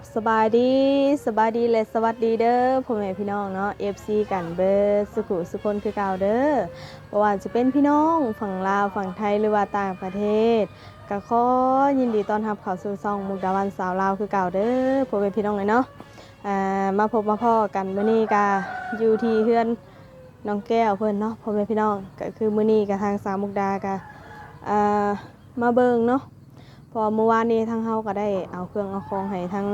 กับสบายดีสบายดีและสวัสดีเด้อพ่อแม่พี่น้องเนาะ FC กันเบอร์สุขุสุคนคือเก่าเด้อบ่ว่าจะเป็นพี่น้องฝั่งลาวฝั่งไทยหรือว่าต่างประเทศก็ขอยินดีต้อนรับเข้าสู่ช่องมุกดาวันสาวลาวคือเก่าเด้อพ่อแม่พี่น้องเลยเนาะอ่ามาพบมาพ่อกันมื้อนี้ก็อยู่ที่เฮือนน้องแก้วเพิ่นเนาะพ่อแม่พี่น้องก็คือมื้อนี้ก็ทางสาวมุกดาก็อ่ามาเบิ่งเนาะ พอเมื่อวานนี้ทางเฮาก็ได้เอาเครื่องเอาของให้ทาง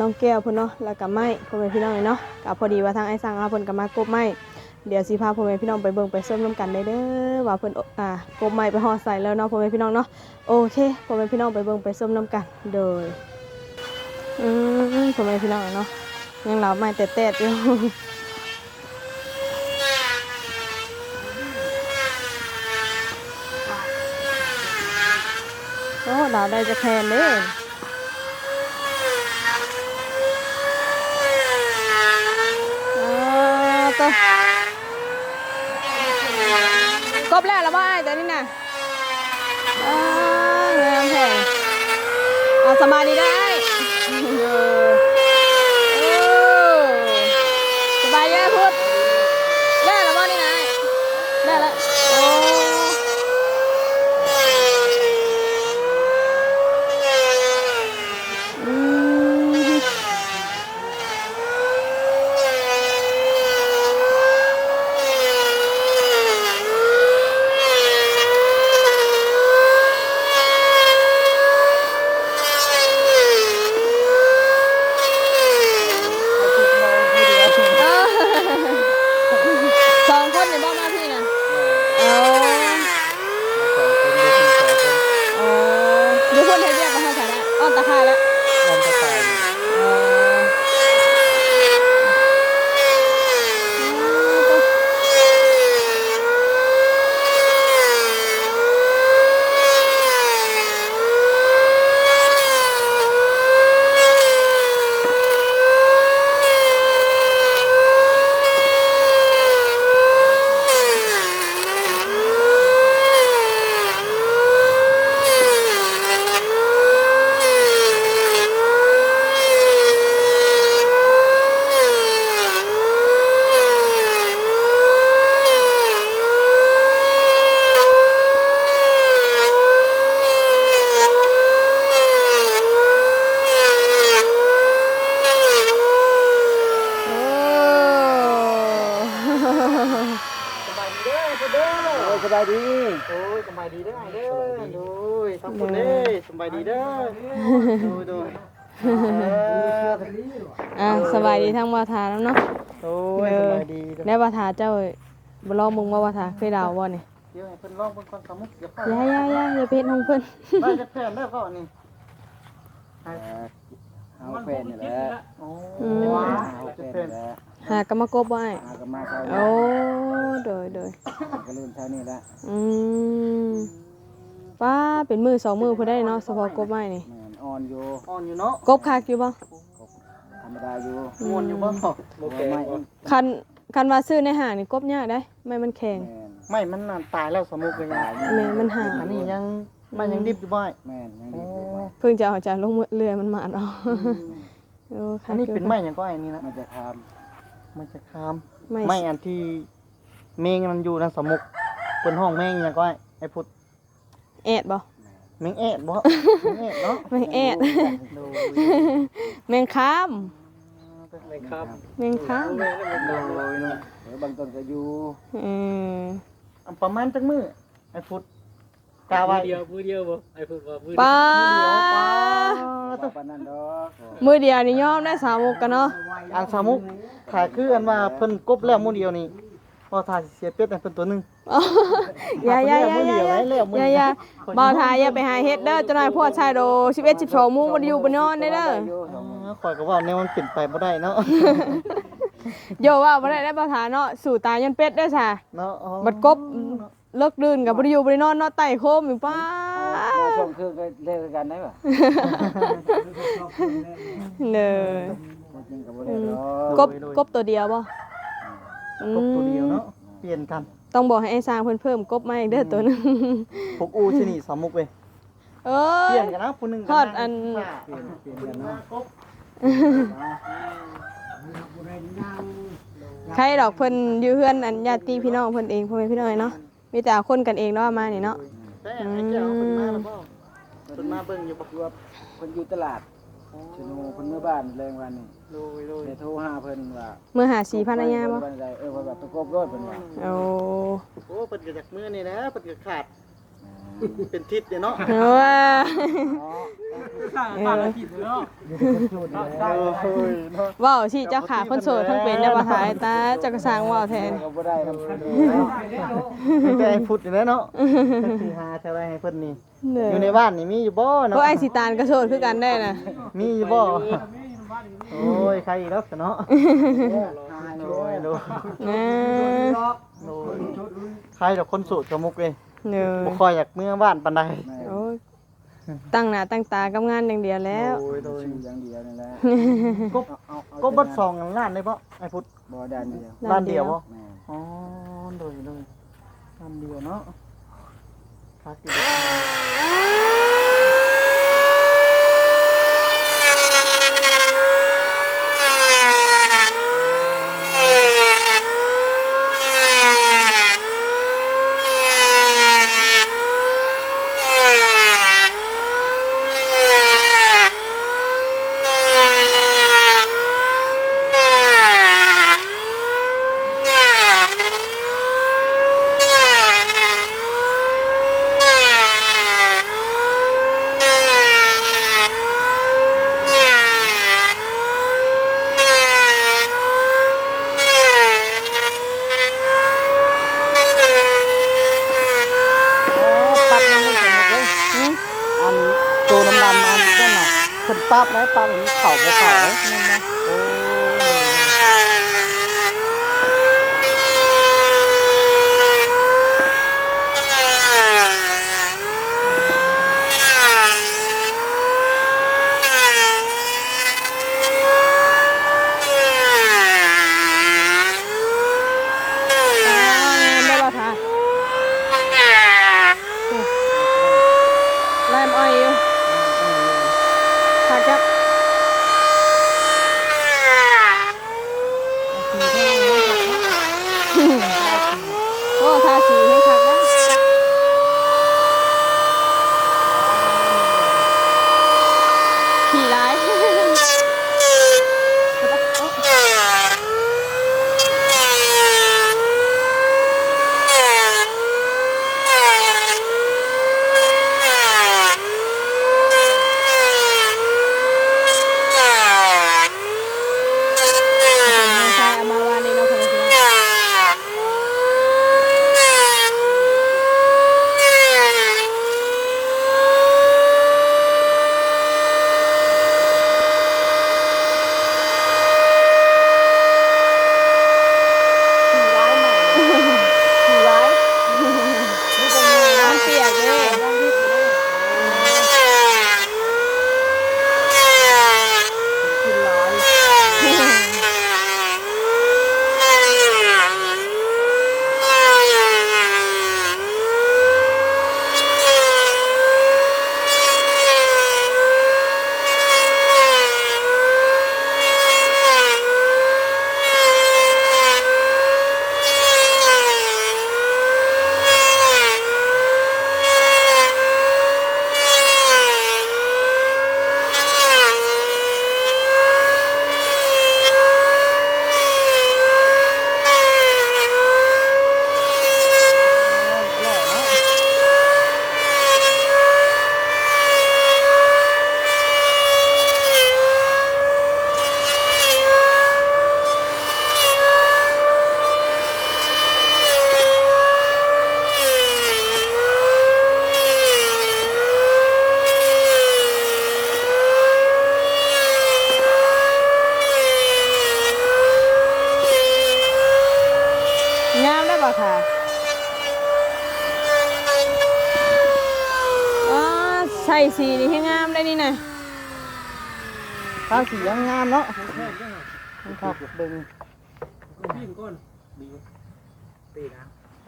น้องแก้วเพิ่นเนาะแล้วก็ไม้พ่อแม่พี่น้องเนาะก็พอดีว่าทางไอ้สังเอาเพิ่นก็มากบไม้เดี๋ยวสิพาพ่อแม่พี่น้องไปเบิ่งไปส้มน้ำกันได้เด้อว่าเพิ่นอ่ากบไม้ไปห่อใส่แล้วเนาะพ่อแม่พี่น้องเนาะโอเคพ่อแม่พี่น้องไปเบิ่งไปส้มน้ำกันโดยอืมพ่อแม่พี่น้องเนาะยังเหลาไม้แตะๆอยู่ ลาได้จะแค่เด้อ๋อตัวกบแล้วละบ่ายแต่นี่น่ะอ่าเงินแพงเอาสมาดีได้เออเออสบายดีนะพุทธได้ละบ่นี่นะได้ละโอ้ อืมสองคนในบ้านมาพี่นะโอ้โอ้ดูคนเฮ็ดเรียกมาเท่าไหร่ละอ้อนตะไคร้แล้วโอ้โอ้ สบายดีเด้อพ่อเด้อ โอ้สบายดี โอ้ยสบายดีเด้อไอ้เด้อโดยทั้งคนเด้สบายดีเด้อโดยโดยเอออะสบายดีทั้งวาทาแล้วเนาะโอ้ยสบายดีเด้อได้วาทาเจ้าบ่ลองมึงว่าวาทาเคยดาวบ่นี่เดี๋ยวให้เพิ่นลองเพิ่นก่อนสมุกเดี๋ยวเข้าอย่าอย่าอย่าอย่าไปเฮ็ดของเพิ่นไปจะแผ่นได้ก็นี่เอ่อเอาแฟนนี่แหละโอ้อืมว้าเอาวแฟจะนแผ่นนี่แหละหากรรมกบบ่อ้ายหากันมาเขาโอ้โดยโดยก็เริ่มเท่านี้ละอืมป้า เป็นมือสองมือพุ่นได้เนาะเฉพาะกบไม้นี่แม่นอ่อนอยู่อ่อนอยู่เนาะกบคักอยู่บ่ธรรมดาอยู่ม่วนอยู่บ่โอเคไม่คันคันว่าซื้อในห้างนี่กบยากได้ไม่มันแข็ง แม่นไม่มันน่ะตายแล้วสมุกเลยยังแม่มันห่าง อันนี้ยังมันยังดิบอยู่บ่อยแม่นยังโอ้ดีอยู่เพิ่งจะเอาจากลงเรือมันมาเอาโอ้คัอักนนี้อยู่เป็นไม้หยังก็ไอ้นี่นะมันจะทมันจะคามไม่ไม่อันที่เมงมันอยู่ในสมุกเป็นห้องแมงยังก็ไอ้ไอ้พุทธแอดบ่ แมงแอดบ่แมงแอดเนาะแมงแอดดูแมงข้ามแมงครับแมงข้ามดูเนาะำเดี๋ยวบางต้นก็อยู่เอออันประมาณจังมือไอ้พุทธกาไว้เดียวมือเดียวบ่ไอ้พูดว่ามือป้าบ่ปานนั้นดอกมือเดียวนี่ยอมได้สามมุกกันเนาะ อันสามุกถ่ายคืออันว่าเพิ่นกบแล้วมื้อเดียวนี่พ อถ่ายเสียเป็ดให้เพิ่นตัวหนึงอย่าอย่าอย่าอย่าอย่าอย่าอย่าบ่าวทายอย่าไปหาเฮ็ดเด้อเจ้านายพวดชายโด11 12โมงบ่ได้อยู่บ่นอนได้เด้ออ่าข่อยก็ว่าแนวมันเปลี่ยนไปบ่ได้เนาะโยว่าบ่ได้ได้บ่าวทาเนาะสู่ตายยันเป็ดเด้อซะเนาะอ๋อบัดกบเลิกดื่นกับบ่ได้อยู่บ่ได้นอนเนาะไต่โคมอยู่ป้ามาส่งคือก็เลิกกันได้ป่ะเนยจริงกับบ่ได้หรอกบกบตัวเดียวบ่อืม กบตัวเดียวเนาะเปลี่ยนกันต้องบอกให้ไอ้สร้างเพิ่นเพิ่มกบมาอีกเด้อตัวหนึงพวกอูชนี่สามมุกเว้ยเอ้เปย ลี่ยนกันนะผู้หนึงทอดอัน เปลี่ยนเปลี่ยนกันเนาะใครดอกเพิ่นอยู่เฮือนอันญาติพี่น้องเพิ่นเองพ่อแม่พี่น้องเนาะมีแต่เอาคนกันเองเนาะมานี่เนาะ แต่ไอ้แก้วเพิ่นมาแล้วบ่เพิ่นมาเบิ่งอยู่บ่คือว่าเพิ่นอยู่ตลาด ชนูเพิ่นเมื่อบ้านแรงวันนี้โดยโดยได้โทรหาเพิ่นว่าเมื่อหาสีภรรยาบ่เพิ่นได้เออเพิ่นว่าประกบรถเพิ่นว่าโอ้โอ้เพิ่นก็จากมือนี่นะเพิ่นก็ขาดเป็นทิศเด้เนาะว้า บ้านละผิดเนาะโอ้ยเนาะว้าวสิเจ้าขาคนโสดทั้งเป็นได้บ่ทายตาเจ้าก็สร้างว้าวแทนก็บ่ได้นำเพิ่นมีแต่ไอ้พุดอยู่แล้วเนาะจักสิหาเท่าไรให้เพิ่นนี่ เด้ออยู่ในบ้านนี่มีอยู่บ่เนาะพวกไอ้สิตานก็โสดคือกันได้น่ะมีอยู่บ่ โอ้ย ใครอีกแล้วซะเนาะโดยโดยนะโดยใครดอกคนโสูตรกับมุกเว้ยเด้อบ่ค่อยอยากเมื่อบ้านปานใดโอ้ย ตั้งหน้าตั้งตากับงานอย่างเดียวแล้วโดยโดยชื่ออย่างเดียวนี่แหละกบกบเบัดซองกันล้านได้บ่ไอ้พุทธบ่ด้านเดียวล้านเดียวบ่แม่อ๋อโดยโดยล้านเดียวเนาะคักอยู่ อ๋อปักมันไม่สมมุกเว้ย หึ อันตัวดำๆอันนั่นน่ะ เพิ่นปั๊บแล้วปั๊บอย่างนี้เขาบ่เขานั่นบ่ ส่สีนี่ให้งามได้นี่นะตาสียังงามเนาะครับเบิ่งพี่ก้นดีปีนะ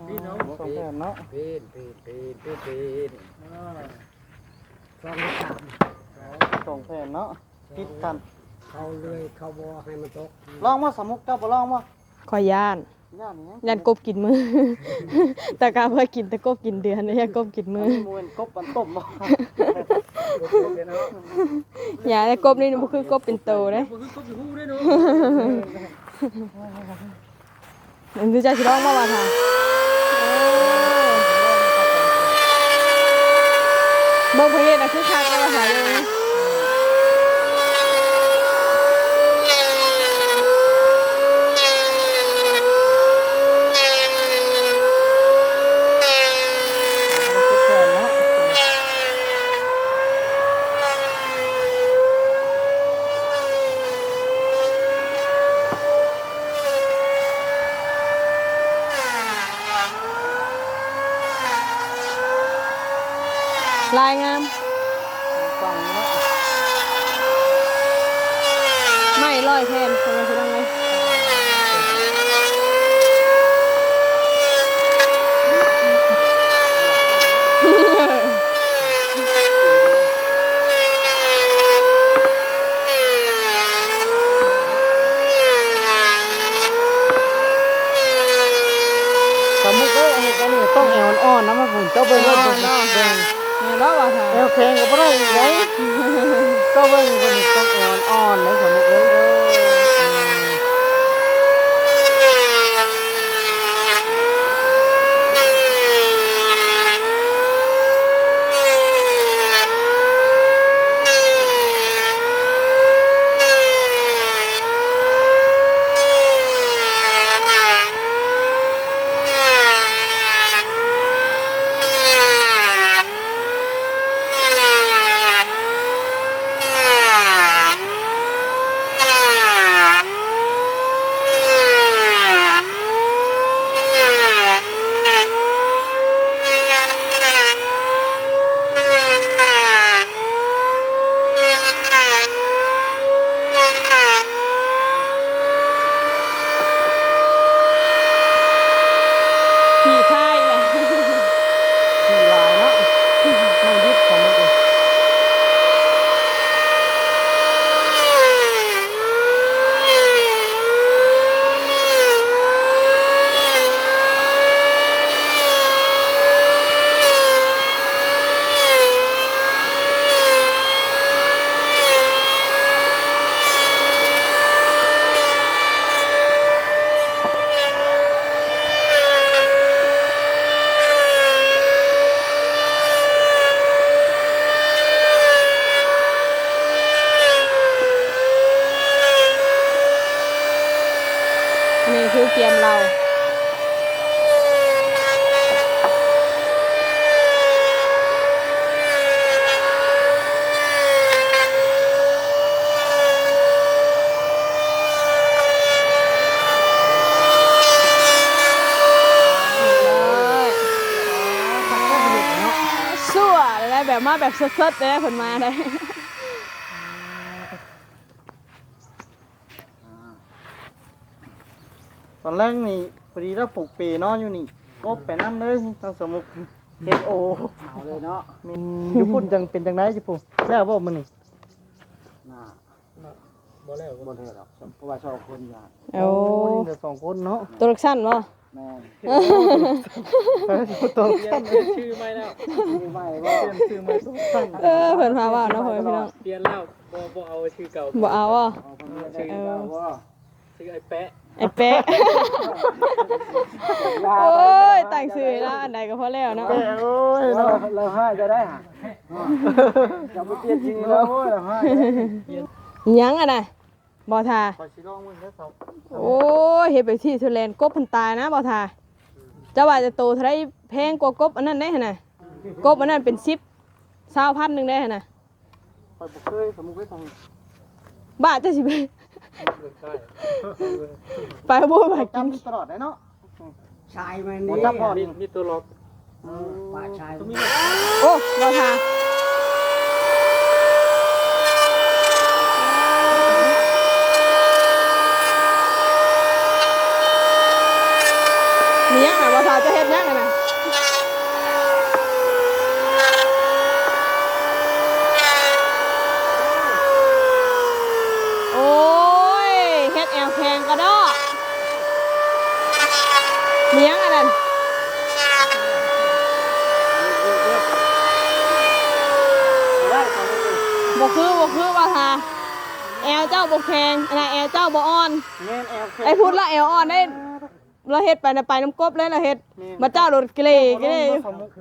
พี่น้องสองแผ่นเนาะปีนปีนปีนปีนปีนสองสามสองแผ่นเนาะติดกัน เขาเลยเขาบอให้มันตกลองว่าสมุกเจ้าบ่ลองว่าขอย่าน ย่านนี้ย่านกบกินมือ แต่กาเพื่อกินแต่กบกินเดือนนะย่านกบกินมือมวนกบมันต้มบ่อย่าแต่กบนี่บ่คือกบเป็นโตเด้มันคือก็อยู่หูได้เนาะมันคือจะสิร้องมาว่าค่ะเบิ่งเพลงน่ะคือคักแล้วว่าค่ะเลย ติดแผ่นเนาะ ลายงามฟังเนาะไม่ร้อยแทนทำไมคือดังไงสมุกเอ้ยเฮ็ดอันนี้ต้องแอวอ่อนๆนะมาผมเจ้าเบิ่งว่าเบิ่งเบิ่ง เนี่ยร้องว่าค่ะแอวแข็งก็บ่ได้อีกไงเจ้าเบิ่งคนนี้ต้องแอวอ่อนๆเลยสมุกเอ้ย แบบมาแบบสดๆเลยนะผลมาได้ตอนแรกนี่พอดีเราปลูกปีนอนอยู่นี่กบไปน้ำเลยทางสมุกเฮ็ดโอเอาเลยเนาะแมันอยู่พุ่นจังเป็นจังไดจิปู่แล้วบ่มื้อนี้น่าบ่แล้วบนเทศหรอกเพราะว่าชอบคนอยากโอ้นี่เหลือสองคนเนาะตัวลักสั้นบ่ แม่ตัวเปลี่ยนชื่อไม่แล้วมีใหม่บ่เปลี่ยนชื่อใหม่ตัวสั้นเออเพิ่นพาว่าเนาะพ่อแม่พี่น้องเปลี่ยนแล้วบ่บ่เอาชื่อเก่าบ่เอาอะเอาคนนี้ได้แล้วบ่ชื่อไอ้แปะไอ้เป๊ะโอ้ยแต่งชื่อแล้วอันใดก็พอแล้วเนาะโอ้ยเราเราห้าจะได้หะจะไม่เปลี่ยนจริงแล้วโอ้ยเราห้อิหยังอะน่ะ บ่ทาขอสิลองมึงเด้อครับโอ้ยเฮ็ดไปที่ทุเรนกบเพิ่นตายนะบ่ทาเจ้าว่าจะโตเท่าไรแพงกว่ากบอันนั้นได้หั่นน่ะกบอันนั้นเป็น10 20,000นึงได้หั่นน่ะข่อยบ่เคยสมุกไว้ทางบ้าจะสิไปใช่ไปบ่ไปกินจำตลอดได้เนาะชายมันบ่นี่จับพอมีดิมีตัวล็อกป่าชาย มียังไว่าพาจะเฮ็ดยังไงนะโอ้ยเฮ็ดแอลแพงก็ดอกมียังอันนั้นบ่คือบ่คือว่าทาแอลเจ้าบ่แพงอันแอลเจ้าบ่อ่อนไอ้พุทธละแอลอ่อนได้ เราเฮ็ดไปน่ะไปน้ำกบเลยเราเฮ็ดมาเจ้าโดดเกลเกล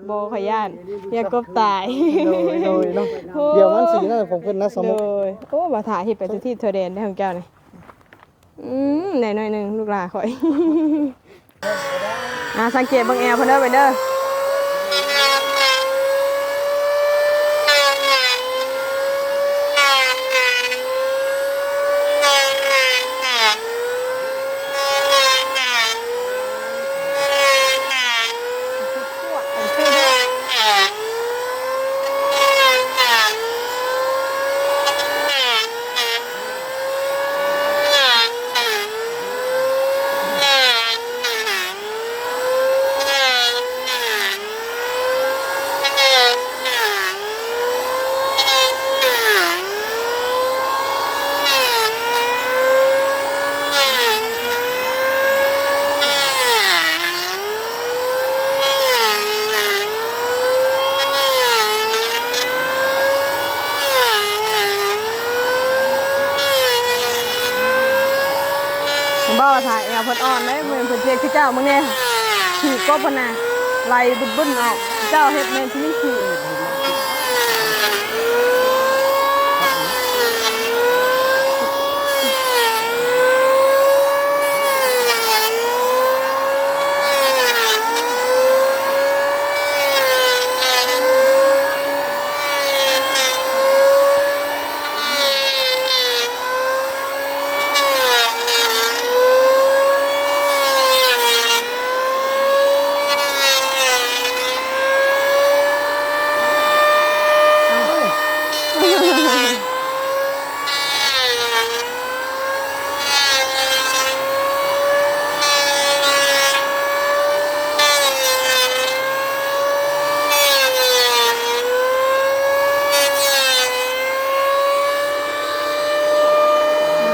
บ่ขอยานอย่ากบตายโดยโดยเนาะเดี๋ยวมันสีน่าจะผมขึ้นนะสมมุโดติยโอ้บ่ถ่ายเฮ็ดไปทุกที่เธอเดนได้ของเจ้านี่อืมหน่อยๆหนึงลูกหลานข่อยอ่าสังเกตเบิ่งแอลเพิ่นเด้อไปเด้อ ผมบอกว่าถ่ายแอนอ่อนเด้เมนเพิ่นเทียคือเจ้ามึงเนี่ยขี่ก็พนน่ะไล่บึ้นๆออกเจ้าเฮ็ดเมนที่นี่ขี่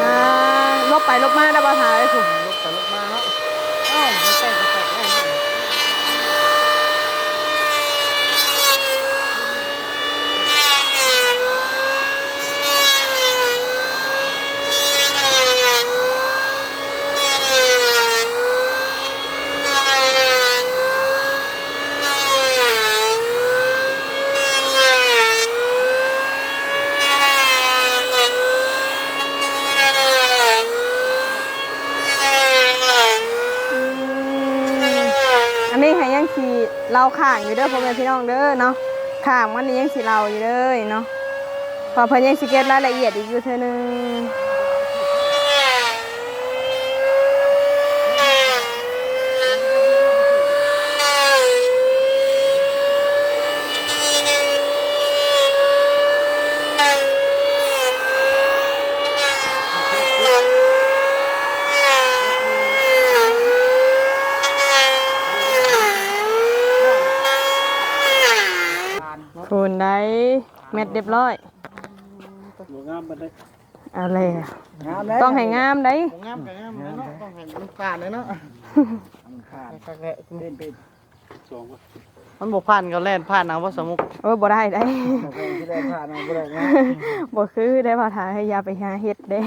อ่า มาได้บ่ถ่ายไอ้คุณลุกไปลุกมาเนาะอ้าวไม่แต่งก็แต่งได้นี่ อันนี้ให้ยังสี เราข้างอยู่เด้อพ่อแม่พี่น้องเด้อเนาะข้างมันนี่ยังสีเราอยู่เด้อเนาะพอเพิ่นยังสิเก็บรายละเอียดอีกอยู่เท่านึง คุณได้ เม็ดเรียบร้อยหัวงามบันไดเอาเลยงามเลยต้องให้งามได้งามกับงามเลยเนาะต้องให้มันผ่านเลยเนาะขาดคักแหละเป็นเป็นสองวะมันบ่ผ่านก็แล่นผ่านเอาว่าสมมุติโอ้ยบ่ได้ได้บ่เคยที่ได้ผ่านมาบ่ได้นะบ่คือได้พาทายให้ยาไปหาเฮ็ดเด้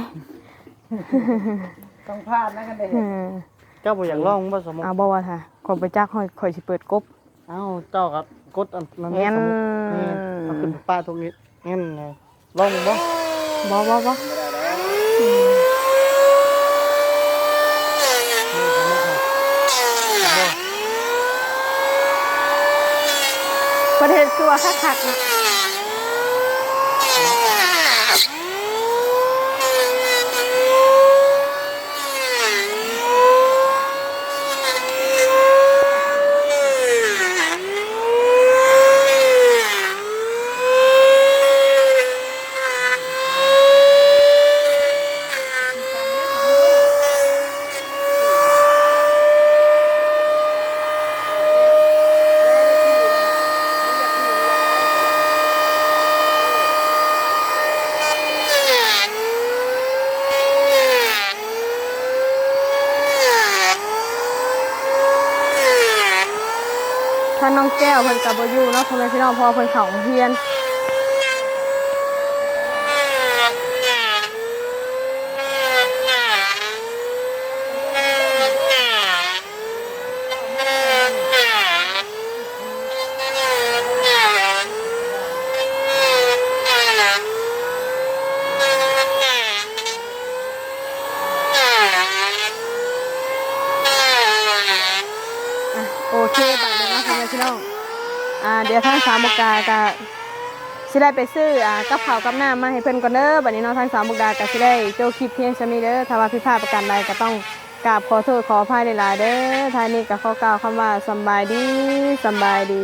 ต้องผ่านนะกันเด้เออเจ้าบ่อยากลองว่าสมมุติเอาบ่ว่าท่าขอยไปจักข่อยข่อยสิเปิดกบเอ้าเจ้าครับ กดอันนั้นแง่นสมมุตินี่เอาขึ้นไปป้าตรงนี้งั้นไงลองบ่บ่บ่บ่ประเทศคือว่าคักๆนะถ้าน้องแก้วเพิ่นก็บ่อยู่เนาะ พ่อแม่พี่น้องพอเพิ่นเข้าโรงเพียน อ่าเดี๋ยวทางสามมุกดาก็ สิได้ไปซื้ออ่ากับข้าวกับน้ำมาให้เพื่อนก่อนเด้อบัดนี้เนาะทางสามมุกดาก็สิได้โจคลิปเพียงซำนี้เด้อถ้าว่าผิดพลาดประการใดก็ต้องกราบขอโทษขออภัยหลายๆเด้อท้ายนี้ก็ขอกล่าวคำว่าสำบายดีสำบายดี